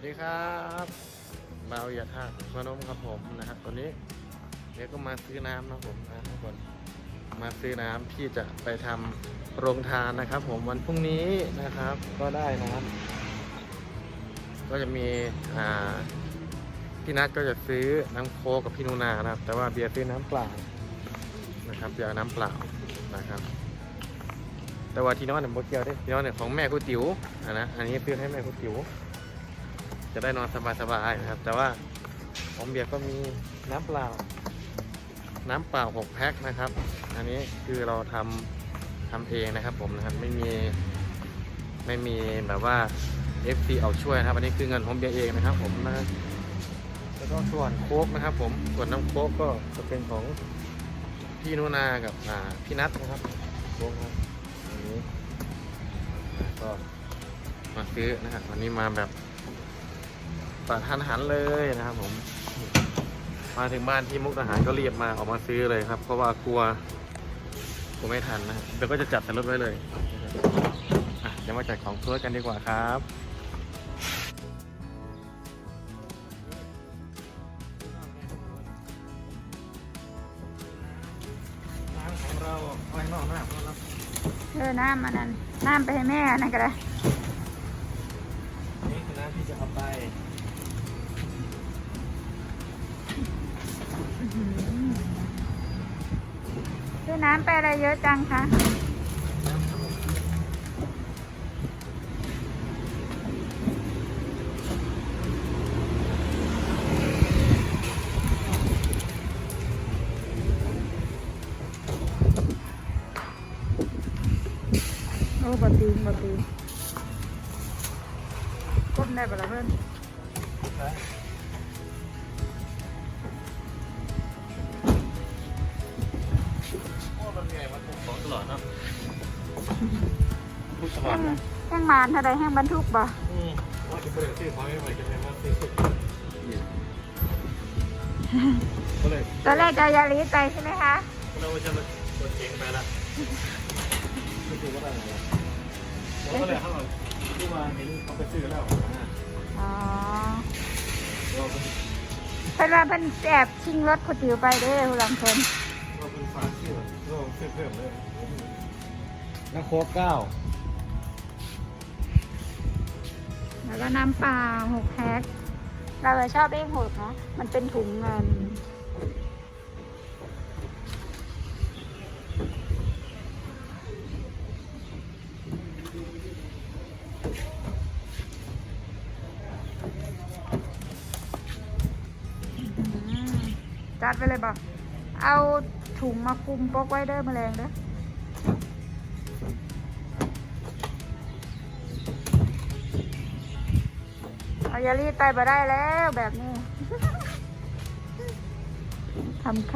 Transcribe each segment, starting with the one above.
วัสดีครับเบาอย่าท่าพนมครับผมนะครับตอนนี้เดี๋ยวก็มาซื้อน้ำนะผมนะทุกคนมาซื้อน้ำที่จะไปทำโรงทานนะครับ ผมวันพรุ่งนี้นะครับ ก็ได้น้ำก็จะมีอ่าพี่นัทก็จะซื้อน้ำโคกับพี่นูนานะครับ แต่ว่าเบียร์ซื้อน้ำเปล่านะครับเบียร์น้ำเปล่านะครับแต่ว่าที่นอนเนี่ยโมเกียวได้ที่นอนเนี่ยของแม่กูติ๋วอะนะอันนี้ซื้อให้แม่กูติ๋ว จะได้นอนสบายๆนะครับ แต่ว่าของเบียร์ก็มีน้ำเปล่า น้ำเปล่า 6 แพ็คนะครับ อันนี้คือเราทำทำเองนะครับ ผมนะครับไม่มีไม่มีแบบว่า FC เอาช่วยนะครับ อันนี้คือเงินของเบียร์เองนะครับ ผมนะแล้วก็ส่วนโค้กนะครับ ผมส่วนน้ำโค้กก็จะเป็นของพี่นุนากับพี่นัทนะครับโค้กนะครับวันนี้ก็มาซื้อนะครับวันนี้มาแบบ ปะทันหันเลยนะครับผม มาถึงบ้านที่มุกดาหารก็รีบมาออกมาซื้อเลยครับ เพราะว่ากลัวกลัวไม่ทันนะครับเดี๋ยวก็จะจัดใส่รถไว้เลยอะเดี๋ยวมาจัดของตัวกันดีกว่าครับร้านของเราไว้นอกนะครับเออน้ำอันนั้นน้ำไปให้แม่อันนั่นก็ได้ น้ำไปอะไรเยอะจังคะโอ้บะตีนบะตีนก้มได้ปะล่ะเพื่อน พวกมันไงมันถูกของตลอดเนาะพูดตลอแห้ดงนะแห้งมานเท่าใดแห้งบรรทุกบ่อืมว่าจะเปิดชื่อเขาไม่ไหวจะเป็นว่าซื้อสุดก็เลยตอนแรกจะเอายาลีไปใช่ไหมคะเราจะมาตัวเองไปละไม่รู้ว่าอะไรแล้วก็เลยถ้าเราที่ว่าเห็นเขาไปซื้อแล้วนะอ๋อเราเป็นเพิ่นว่าเพิ่นแอบชิงรถคนติวไปเด้อผู้หลังคน เราเป็นฝาชื่อเราซื้อเพิ่มเลยน้ำโค้กเก้าแล้วก็น้ำเปล่าหกแพ็คเราชอบเองหกเนาะมันเป็นถุงเงินจัดไปเลยบอก เอาถุงมาคลุมปกไว้เด้อแมลงเด้อเอายารีดไปบ่ได้แล้วแบบนี้ทำค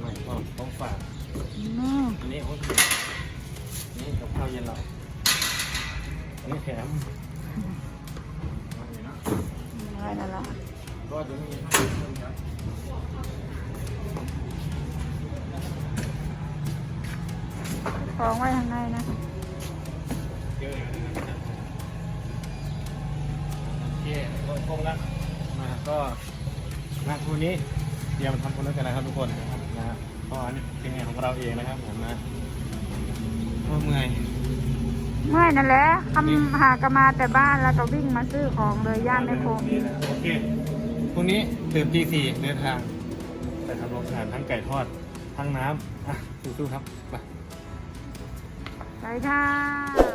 ไม่ก็ต้องฝากำนี่อันนี้โอ้ยนี่กับข้าวเย็นเราอันนี้แถม มาเลยนะอะไรนั่นละก็จะมีของไว้ข้างในนะเย่คงแล้วมาก็นะคู่นี้เตรียมทำคนด้วยกันนะครับทุกคนนะครับนะเพราะอันนี้เป็นงานของเราเองนะครับผมนะโอ้เมื่อย เมื่อยนั่นแหละคำหากนมาแต่บ้านแล้วก็วิ่งมาซื้อของเลยย่านไม่โคงโอเคพรุ่งนี้ตื่นตีสี่เดินทางไปทำโรงทานทั้งไก่ทอด ทั้งน้ำอะสู้ๆครับไปไปค่ะ